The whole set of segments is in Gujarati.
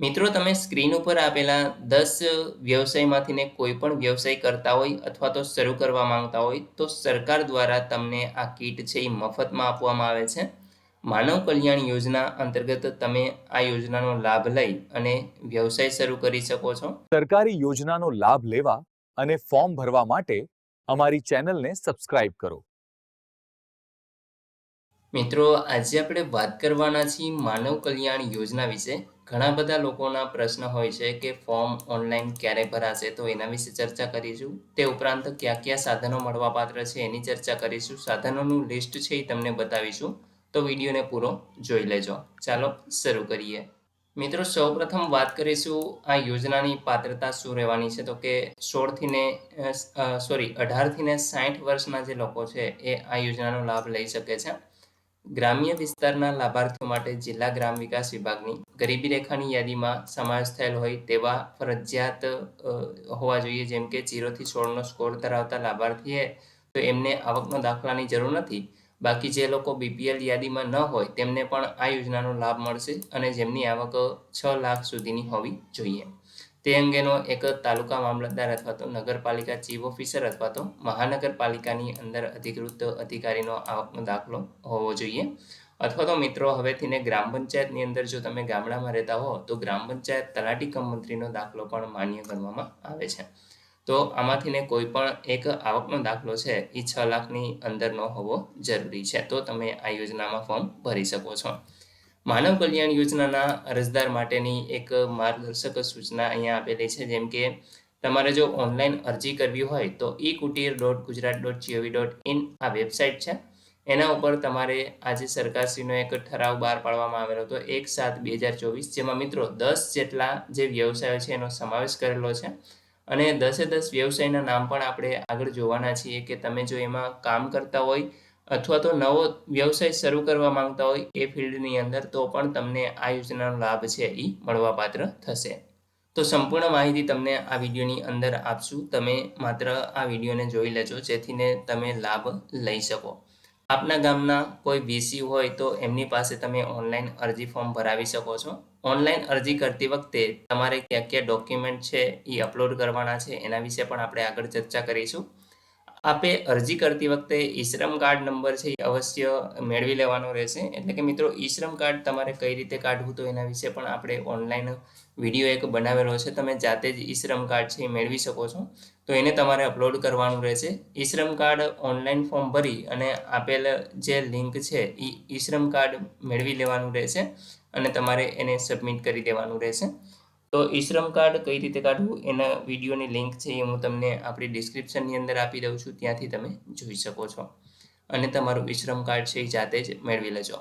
મિત્રો તમે સ્ક્રીન ઉપર આપેલા દસ વ્યવસાયમાંથીને કોઈ પણ વ્યવસાય કરતા હોય અથવા તો શરૂ કરવા માંગતા હોય તો સરકાર દ્વારા તમને આ કીટ છે એ મફતમાં આપવામાં આવે છે. માનવ કલ્યાણ યોજના અંતર્ગત તમે આ યોજનાનો લાભ લઈ અને વ્યવસાય શરૂ કરી શકો છો. સરકારી યોજનાનો લાભ લેવા અને ફોર્મ ભરવા માટે અમારી ચેનલને સબસ્ક્રાઇબ કરો. મિત્રો આજે આપણે વાત કરવાના છીએ માનવ કલ્યાણ યોજના વિશે. ઘણા બધા લોકોના પ્રશ્ન હોય છે કે ફોર્મ ઓનલાઈન ક્યારે ભરાશે, તો એના વિશે ચર્ચા કરીશું. તે ઉપરાંત કયા કયા સાધનો મળવાપાત્ર છે એની ચર્ચા કરીશું. સાધનોનું લિસ્ટ છે એ તમને બતાવીશું. તો વિડીયોને પૂરો જોઈ લેજો. ચાલો શરૂ કરીએ. મિત્રો, સૌપ્રથમ વાત કરીશું આ યોજનાની પાત્રતા શું રહેવાની છે? તો કે સોળથી ને સોરી, અઢારથી ને સાઠ વર્ષના જે લોકો છે એ આ યોજનાનો લાભ લઈ શકે છે. ગ્રામ્ય વિસ્તારના લાભાર્થીઓ માટે જિલ્લા ગ્રામ વિકાસ વિભાગની ગરીબી રેખાની યાદીમાં સમાવેશ થયેલ હોય તેવા ફરજિયાત હોવા જોઈએ. જેમ કે જીરોથી સોળનો સ્કોર ધરાવતા લાભાર્થીએ તો એમને આવકનો દાખલાની જરૂર નથી. બાકી જે લોકો બીપીએલ યાદીમાં ન હોય તેમને પણ આ યોજનાનો લાભ મળશે અને જેમની આવક છ લાખ સુધીની હોવી જોઈએ. તે અંગેનો એક તાલુકા મામલતદાર અથવા તો નગરપાલિકા ચીફ ઓફિસર અથવા તો મહાનગરપાલિકાની અંદર અધિકૃત અધિકારીનો આવકનો દાખલો હોવો જોઈએ. અથવા તો મિત્રો હવેથીને ગ્રામ પંચાયતની અંદર જો તમે ગામડામાં રહેતા હો, તો ગ્રામ પંચાયત તલાટી કમ મંત્રીનો દાખલો પણ માન્ય ગણવામાં આવે છે. તો આમાંથીને કોઈ પણ એક આવકનો દાખલો છે એ છ લાખની અંદરનો હોવો જરૂરી છે. તો તમે આ યોજનામાં ફોર્મ ભરી શકો છો. માનવ કલ્યાણ યોજનાના અરજદાર માટેની એક માર્ગદર્શક સૂચના અહીંયા આપેલી છે, જેમ કે તમારે જો ઓનલાઈન અરજી કરવી હોય તો e Kutir dot Gujarat dot gov dot in આ વેબસાઇટ છે. એના ઉપર તમારે આજે સરકારશ્રીનો એક ઠરાવ બહાર પાડવામાં આવેલો હતો, એક સાત બે હજાર ચોવીસ, જેમાં મિત્રો દસ જેટલા જે વ્યવસાયો છે એનો સમાવેશ કરેલો છે. અને દસે દસ વ્યવસાયના નામ પણ આપણે આગળ જોવાના છીએ કે તમે જો એમાં કામ કરતા હોય અથવા તો નવો વ્યવસાય શરૂ કરવા માંગતા હોય એ ફિલ્ડની અંદર, તો પણ તમને આ યોજનાનો લાભ છે એ મળવાપાત્ર થશે. તો સંપૂર્ણ માહિતી તમને આ વિડીયોની અંદર આપશું. તમે માત્ર આ વિડીયોને જોઈ લેજો જેથીને તમે લાભ લઈ શકો. આપના ગામના કોઈ વીસી હોય, તો એમની પાસે તમે ઓનલાઈન અરજી ફોર્મ ભરાવી શકો છો. ઓનલાઈન અરજી કરતી વખતે તમારે ક્યાં ક્યાં ડોક્યુમેન્ટ છે એ અપલોડ કરવાના છે, એના વિશે પણ આપણે આગળ ચર્ચા કરીશું. આપે અરજી કરતી વખતે ઈશ્રમ કાર્ડ નંબર છે એ અવશ્ય મેળવી લેવાનો રહેશે. એટલે કે મિત્રો, ઈશ્રમ કાર્ડ તમારે કઈ રીતે કાઢવું તો એના વિશે પણ આપણે ઓનલાઈન વીડિયો એક બનાવેલો છે. તમે જાતે જ ઈશ્રમ કાર્ડ છે એ મેળવી શકો છો. તો એને તમારે અપલોડ કરવાનું રહેશે. ઈશ્રમ કાર્ડ ઓનલાઈન ફોર્મ ભરી અને આપેલ જે લિંક છે એ ઈશ્રમ કાર્ડ મેળવી લેવાનું રહેશે અને તમારે એને સબમિટ કરી દેવાનું રહેશે. તો ઈશ્રમ કાર્ડ કઈ રીતે કાઢવું એના વિડીયોની લિંક છે એ હું તમને આપણી ડિસ્ક્રિપ્શનની અંદર આપી દઉં છું, ત્યાંથી તમે જોઈ શકો છો. અને તમારું ઈશ્રમ કાર્ડ છે એ જાતે જ મેળવી લેજો.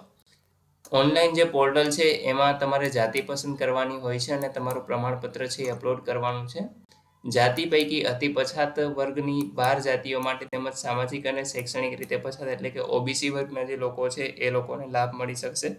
ઓનલાઈન જે પોર્ટલ છે એમાં તમારે જાતિ પસંદ કરવાની હોય છે અને તમારું પ્રમાણપત્ર છે એ અપલોડ કરવાનું છે. જાતિ પૈકી અતિ પછાત વર્ગની બાર જાતિઓ માટે તેમજ સામાજિક અને શૈક્ષણિક રીતે પછાત એટલે કે ઓબીસી વર્ગના જે લોકો છે એ લોકોને લાભ મળી શકશે.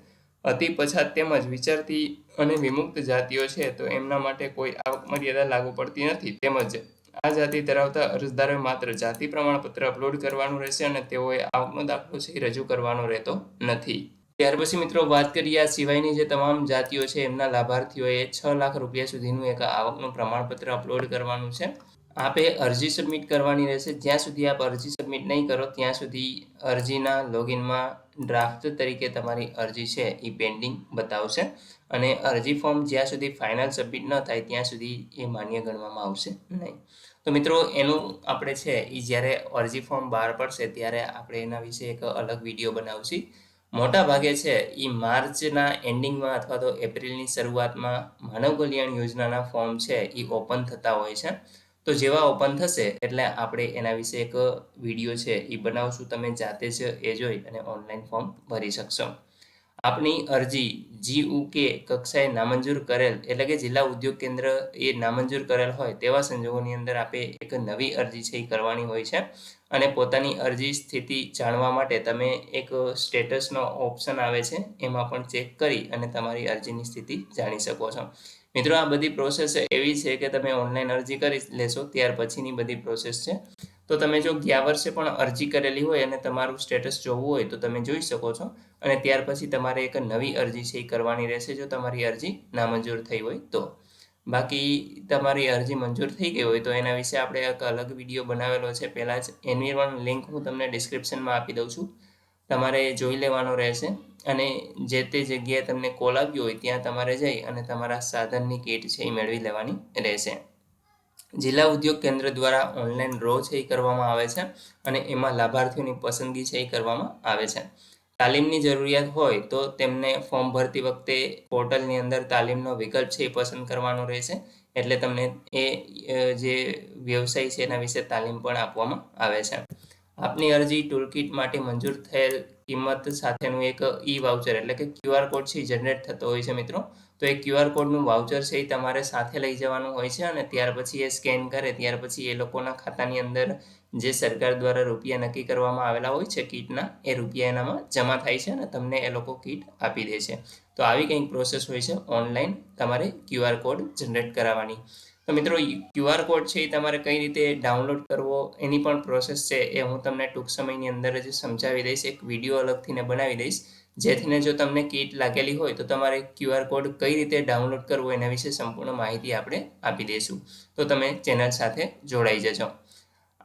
અતિ પછાત તેમજ વિચારતી અને વિમુક્ત જાતિઓ છે, તો એમના માટે કોઈ આવક મર્યાદા લાગુ પડતી નથી. તેમજ આ જાતિ ધરાવતા અરજદારોએ માત્ર જાતિ પ્રમાણપત્ર અપલોડ કરવાનું રહેશે અને તેઓએ આવકનો દાખલો છે રજૂ કરવાનો રહેતો નથી. ત્યાર પછી મિત્રો વાત કરીએ આ સિવાયની જે તમામ જાતિઓ છે, એમના લાભાર્થીઓએ છ લાખ રૂપિયા સુધીનું એક આવકનું પ્રમાણપત્ર અપલોડ કરવાનું છે. આપે અરજી સબમિટ કરવાની રહેશે. જ્યાં સુધી આપ અરજી સબમિટ નહીં કરો, ત્યાં સુધી અરજીના લોગિનમાં ડ્રાફ્ટ તરીકે તમારી અરજી છે એ પેન્ડિંગ બતાવશે. અને અરજી ફોર્મ જ્યાં સુધી ફાઇનલ સબમિટ ન થાય, ત્યાં સુધી એ માન્ય ગણવામાં આવશે નહીં. તો મિત્રો, એનું આપણે છે એ જ્યારે અરજી ફોર્મ બહાર પડશે, ત્યારે આપણે એના વિશે એક અલગ વીડિયો બનાવશી. મોટા ભાગે છે એ માર્ચના એન્ડિંગમાં અથવા તો એપ્રિલની શરૂઆતમાં માનવ કલ્યાણ યોજનાના ફોર્મ છે એ ઓપન થતા હોય છે. તો જેવા ઓપન થશે એટલે આપણે એના વિશે એક વીડિયો છે એ બનાવશું. તમે જાતે જ એ જોઈ અને ઓનલાઈન ફોર્મ ભરી શકશો. આપની અરજી જી કે કક્ષાએ નામંજૂર કરેલ એટલે કે જિલ્લા ઉદ્યોગ કેન્દ્ર એ નામંજૂર કરેલ હોય તેવા સંજોગોની અંદર આપે એક નવી અરજી છે એ કરવાની હોય છે. અને પોતાની અરજી સ્થિતિ જાણવા માટે તમે એક સ્ટેટસનો ઓપ્શન આવે છે એમાં પણ ચેક કરી અને તમારી અરજીની સ્થિતિ જાણી શકો છો. મિત્રો, આ બધી પ્રોસેસ એવી છે કે તમે ઓનલાઈન અરજી કરી લેશો, ત્યાર પછીની બધી પ્રોસેસ છે. તો તમે જો ગયા વર્ષે પણ અરજી કરેલી હોય અને તમારું સ્ટેટસ જોવું હોય, તો તમે જોઈ શકો છો. અને ત્યાર પછી તમારે એક નવી અરજી છે, એ કરવાની રહેશે જો તમારી અરજી નામંજૂર થઈ હોય તો. બાકી તમારી અરજી મંજૂર થઈ ગઈ હોય તો એના વિશે આપણે એક અલગ વીડિયો બનાવેલો છે. પહેલાં જ એની પણ લિંક હું તમને ડિસ્ક્રિપ્શનમાં આપી દઉં છું. તમારે જોઈ લેવાનો રહેશે. અને જે તે જગ્યાએ તમને કોલ આવ્યો હોય, ત્યાં તમારે જઈ અને તમારા સાધનની કીટ છે એ મેળવી લેવાની રહેશે. જિલ્લા ઉદ્યોગ કેન્દ્ર દ્વારા ઓનલાઈન ડ્રો છે એ કરવામાં આવે છે અને એમાં લાભાર્થીઓની પસંદગી છે એ કરવામાં આવે છે. તાલીમની જરૂરિયાત હોય તો તેમને ફોર્મ ભરતી વખતે પોર્ટલની અંદર તાલીમનો વિકલ્પ છે એ પસંદ કરવાનો રહેશે. એટલે તમને એ જે વ્યવસાય છે એના વિશે તાલીમ પણ આપવામાં આવે છે. આપની અરજી ટૂલકીટ માટે મંજૂર થયેલ કિંમત સાથેનું એક ઈ વાઉચર એટલે કે ક્યુઆર કોડ છે જનરેટ થતો હોય છે મિત્રો. તો એ ક્યુઆર કોડનું વાઉચર છે એ તમારે સાથે લઈ જવાનું હોય છે અને ત્યાર પછી એ સ્કેન કરે, ત્યાર પછી એ લોકોના ખાતાની અંદર જે સરકાર દ્વારા રૂપિયા નક્કી કરવામાં આવેલા હોય છે કીટના, એ રૂપિયા એનામાં જમા થાય છે અને તમને એ લોકો કીટ આપી દે છે. તો આવી કંઈક પ્રોસેસ હોય છે ઓનલાઈન તમારે ક્યુઆર કોડ જનરેટ કરાવવાની. તો મિત્રો ક્યુઆર કોડ છે એ તમારે કઈ રીતે ડાઉનલોડ કરવો, એની પણ પ્રોસેસ છે એ હું તમને ટૂંક સમયની અંદર જ સમજાવી દઈશ, એક વીડિયો અલગથીને બનાવી દઈશ. જેથીને જો તમને કીટ લાગેલી હોય તો તમારે ક્યુઆર કોડ કઈ રીતે ડાઉનલોડ કરવો એના વિશે સંપૂર્ણ માહિતી આપણે આપી દઈશું. તો તમે ચેનલ સાથે જોડાઈ જજો.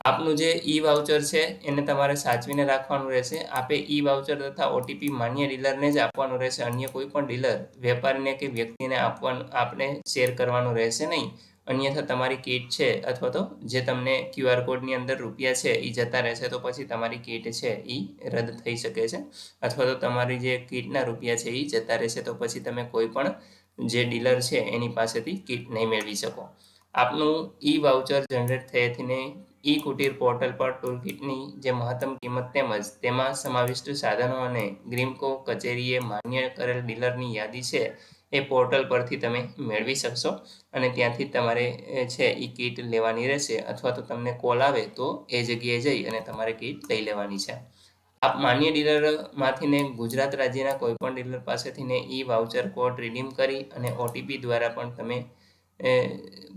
આપનું જે ઈ વાઉચર છે એને તમારે સાચવીને રાખવાનું રહેશે. આપે ઈ વાઉચર તથા ઓટીપી માન્ય ડીલરને જ આપવાનું રહેશે. અન્ય કોઈ પણ ડીલર, વેપારીને કે વ્યક્તિને આપવાનું આપણે શેર કરવાનું રહેશે નહીં. અન્યથા તમારી કીટ છે અથવા તો જે તમને ક્યુઆર કોડની અંદર રૂપિયા છે એ જતા રહેશે, તો પછી તમારી કીટ છે એ રદ થઈ શકે છે. અથવા તો તમારી જે કીટના રૂપિયા છે એ જતા રહેશે, તો પછી તમે કોઈ પણ જે ડીલર છે એની પાસેથી કીટ નહીં મેળવી શકો. આપનું ઈ વાઉચર જનરેટ થયેથીને ઈ કુટીર પોર્ટલ પર ટૂલકીટની જે મહત્તમ કિંમત તેમજ તેમાં સમાવિષ્ટ સાધનો અને ગ્રીમકો કચેરીએ માન્ય કરેલ ડીલરની યાદી છે એ પોર્ટલ પરથી તમે મેળવી શકશો અને ત્યાંથી તમારે છે એ કીટ લેવાની રહેશે અથવા તો તમને કોલ આવે તો એ જગ્યાએ જઈ અને તમારે કીટ લઈ લેવાની છે. આપ માન્ય ડીલરમાંથીને ગુજરાત રાજ્યના કોઈપણ ડીલર પાસેથીને ઈ વાઉચર કોડ રિડીમ કરી અને ઓટીપી દ્વારા પણ તમે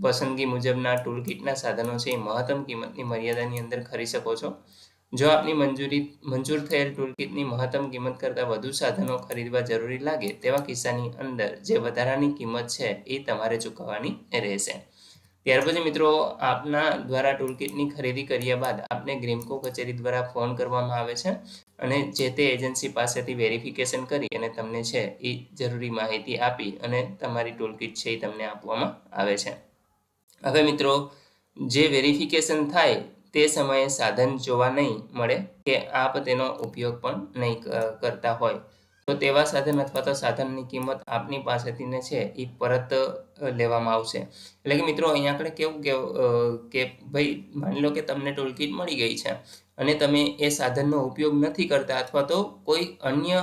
પસંદગી મુજબના ટૂલ કિટના સાધનો છે એ મહત્તમ કિંમતની મર્યાદાની અંદર ખરી શકો છો. જો આપની મંજૂરી, મંજૂર થયેલ ટૂલ કિટની મહત્તમ કિંમત કરતાં વધુ સાધનો ખરીદવા જરૂરી લાગે તેવા કિસ્સાની અંદર જે વધારાની કિંમત છે એ તમારે ચૂકવવાની રહેશે. ત્યાર પછી મિત્રો, આપના દ્વારા ટૂલ કિટની ખરીદી કર્યા બાદ આપને ગ્રીમકો કચેરી દ્વારા ફોન કરવામાં આવે છે અને જે તે એજન્સી પાસેથી વેરિફિકેશન કરી અને તમને છે એ જરૂરી માહિતી આપી અને તમારી ટૂલ કિટ છે એ તમને આપવામાં આવે છે. હવે મિત્રો, જે વેરિફિકેશન થાય તે સમયે સાધન જોવા નહીં મળે કે આપ તેનો ઉપયોગ પણ નહીં કરતા હોય. તો તેવા સાધન અથવા તો સાધનની કિંમત આપની પાસેથી ને છે એ પરત લેવામાં આવશે. એટલે કે મિત્રો અહીંયા આગળ કેવું કે કે ભાઈ માની લો કે તમને ટૂલકીટ મળી ગઈ છે અને તમે એ સાધનનો ઉપયોગ નથી કરતા અથવા તો કોઈ અન્ય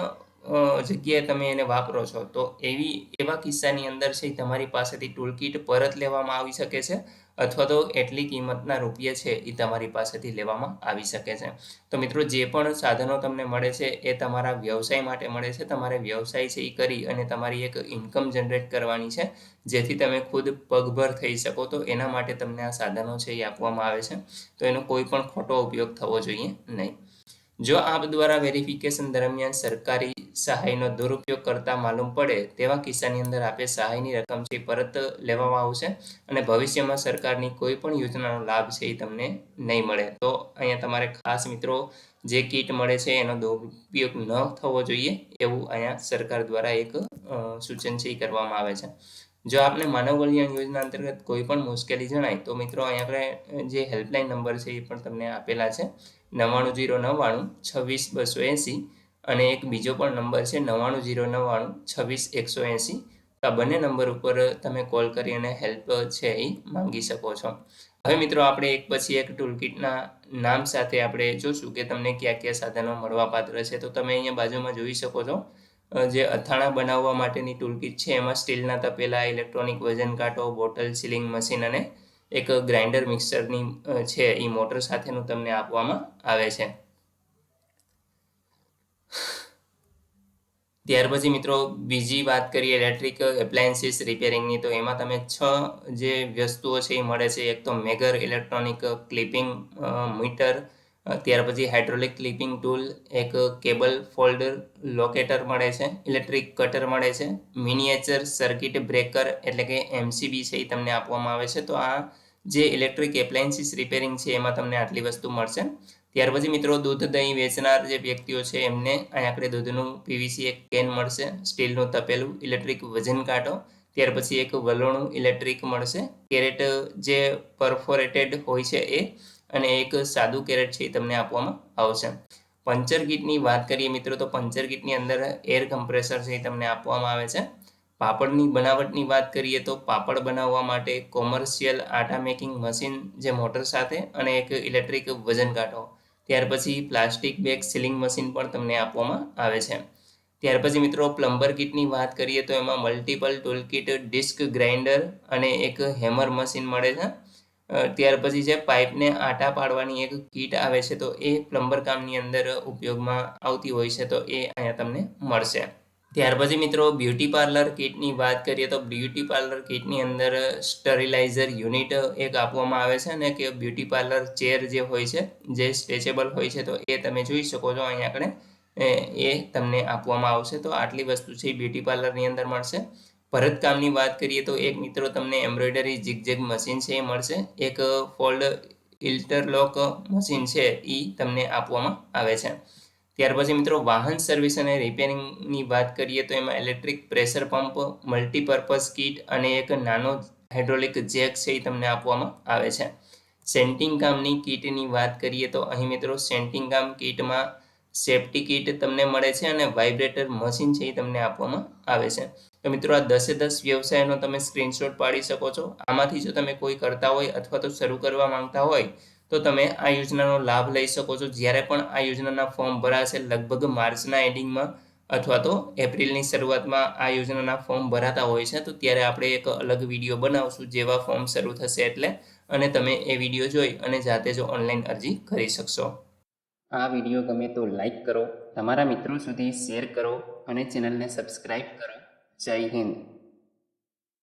જગ્યાએ તમે એને વાપરો છો તો એવી, એવા કિસ્સાની અંદર છે તમારી પાસેથી ટૂલકીટ પરત લેવામાં આવી શકે છે અથવા તો એટલી કિંમતના રૂપિયા છે એ તમારી પાસેથી લેવામાં આવી શકે છે. તો મિત્રો, જે પણ સાધનો તમને મળે છે એ તમારા વ્યવસાય માટે મળે છે. તમારે વ્યવસાય છે એ કરી અને તમારી એક ઇન્કમ જનરેટ કરવાની છે, જેથી તમે ખુદ પગભર થઈ શકો. તો એના માટે તમને આ સાધનો છે એ આપવામાં આવે છે. તો એનો કોઈ પણ ખોટો ઉપયોગ થવો જોઈએ નહીં. જો આપ દ્વારા વેરિફિકેશન દરમિયાન સરકારી સહાયનો દુરુપયોગ કરતા માલુમ પડે, તેવા કિસ્સાની અંદર આપે સહાયની રકમ છે પરત લેવામાં આવશે અને ભવિષ્યમાં સરકારની કોઈ પણ યોજનાનો લાભ છે એ તમને નહીં મળે. તો અહીંયા તમારે ખાસ મિત્રો જે કીટ મળે છે એનો દુરુપયોગ ન થવો જોઈએ એવું અહીંયા સરકાર દ્વારા એક સૂચન છે એ કરવામાં આવે છે. જો આપને માનવ કલ્યાણ યોજના અંતર્ગત કોઈ પણ મુશ્કેલી જણાય તો મિત્રો અહીંયા આપણે જે હેલ્પલાઇન નંબર છે એ પણ તમને આપેલા છે. નવ્વાણું જીરો નવ્વાણું, છવ્વીસ બસો એંસી અને એક બીજો પણ નંબર છે નવ્વાણું જીરો નવ્વાણું, છવ્વીસ એકસો એંસી. આ બંને નંબર ઉપર તમે કોલ કરી અને હેલ્પ છે એ માંગી શકો છો. હવે મિત્રો આપણે એક પછી એક ટૂલકીટના નામ સાથે આપણે જોશું કે તમને કયા કયા સાધનો મળવાપાત્ર છે. તો તમે અહીંયા બાજુમાં જોઈ શકો છો જે અથાણા બનાવવા માટેની ટૂલકીટ છે. એમાં સ્ટીલના તપેલા, ઇલેક્ટ્રોનિક વજન કાંટો, બોટલ, સીલિંગ મશીન અને એક ગ્રાઇન્ડર મિક્સરની છે એ મોટર સાથેનું તમને આપવામાં આવે છે. ત્યાર પછી મિત્રો બીજી વાત કરીએ ઇલેક્ટ્રિક એપ્લાયન્સીસ રિપેરિંગની તો એમાં તમે છ જે વસ્તુઓ છે એ મળે છે, એક તો મેગર ઇલેક્ટ્રોનિક ક્લિપિંગ મીટર ત્યાર પછી હાઇડ્રોલિક ક્લિપિંગ ટૂલ, એક કેબલ ફોલ્ડર, લોકેટર મળે છે, ઇલેક્ટ્રિક કટર મળે છે, મિનિએચર, સર્કિટ બ્રેકર એટલે કે એમસીબી છે એ તમને આપવામાં આવે છે. તો આ જે ઇલેક્ટ્રિક એપ્લાયન્સીસ રિપેરિંગ છે, એમાં તમને આટલી વસ્તુ મળશે. ત્યાર પછી મિત્રો, દૂધ દહીં વેચનાર જે વ્યક્તિઓ છે, એમને અહીં આપણે દૂધનું પીવીસી એક કેન મળશે, સ્ટીલનું તપેલું ઇલેક્ટ્રિક વજન કાંટો, ત્યાર પછી એક વલોણું ઇલેક્ટ્રિક મળશે. કેરેટ જે પરફોરેટેડ હોય છે એ, અને એક સાદું કેરેટ છે એ તમને આપવામાં આવશે. પંચર કીટની વાત કરીએ મિત્રો, તો પંચર કીટની અંદર એર કમ્પ્રેસર છે એ તમને આપવામાં આવે છે. પાપડની બનાવટની વાત કરીએ તો પાપડ બનાવવા માટે કોમર્શિયલ આટા મેકિંગ મશીન, જે મોટર સાથે અને એક ઇલેક્ટ્રિક વજન કાંટો. ત્યાર પછી પ્લાસ્ટિક બેગ સીલિંગ મશીન પણ તમને આપવામાં આવે છે. ત્યાર પછી મિત્રો પ્લમ્બર કિટની વાત કરીએ તો એમાં multiple tool kit disc grinder અને એક હેમર મશીન મળે છે. ત્યાર પછી જે પાઇપને આટા પાડવાની એક કીટ આવે છે તો એ પ્લમ્બર કામની અંદર ઉપયોગમાં આવતી હોય છે તો એ અહીંયા તમને મળશે. ત્યાર પછી મિત્રો બ્યુટી પાર્લર કિટની વાત કરીએ તો બ્યુટી પાર્લર કિટની અંદર સ્ટરીલાઇઝર યુનિટ એક આપવામાં આવે છે અને કે બ્યુટી પાર્લર ચેર જે હોય છે, જે સ્ટ્રેચેબલ હોય છે, તો એ તમે જોઈ શકો છો અહીંયા આગળ. એ તમને આપવામાં આવશે. તો આટલી વસ્તુ છે બ્યુટી પાર્લરની અંદર મળશે. ભરતકામની વાત કરીએ તો એક મિત્રો તમને એમ્બ્રોઇડરી જીગજેગ મશીન છે એ મળશે. એક ફોલ્ડ ઇલ્ટરલોક મશીન છે એ તમને આપવામાં આવે છે. ત્યાર પછી મિત્રો વાહન સર્વિસ અને રિપેરિંગની વાત કરીએ તો એમાં electric pressure pump multipurpose kit અને એક નાનો હાઇડ્રોલિક જેક છે એ તમને આપવામાં આવે છે. સેન્ટિંગ કામની કીટની વાત કરીએ તો અહીં મિત્રો સેન્ટિંગ કામ કીટમાં સેફ્ટી કીટ તમને મળે છે અને વાઇબ્રેટર મશીન છે એ તમને આપવામાં આવે છે. તો મિત્રો આ દસે દસ વ્યવસાયનો તમે સ્ક્રીનશોટ પાડી શકો છો. આમાંથી જો તમે કોઈ કરતા હોય અથવા તો શરૂ કરવા માંગતા હોય તો તમે આ યોજનાનો લાભ લઈ શકો છો. જ્યારે પણ આ યોજનાના ફોર્મ ભરાશે લગભગ માર્ચના એન્ડિંગમાં અથવા તો એપ્રિલની શરૂઆતમાં આ યોજનાના ફોર્મ ભરાતા હોય છે, તો ત્યારે આપણે એક અલગ વીડિયો બનાવશું જેવા ફોર્મ શરૂ થશે એટલે અને તમે એ વીડિયો જોઈ અને જાતે જ ઓનલાઈન અરજી કરી શકશો. આ વીડિયો ગમે તો લાઈક કરો, તમારા મિત્રો સુધી શેર કરો અને ચેનલને સબસ્ક્રાઈબ કરો. જય હિન્દ.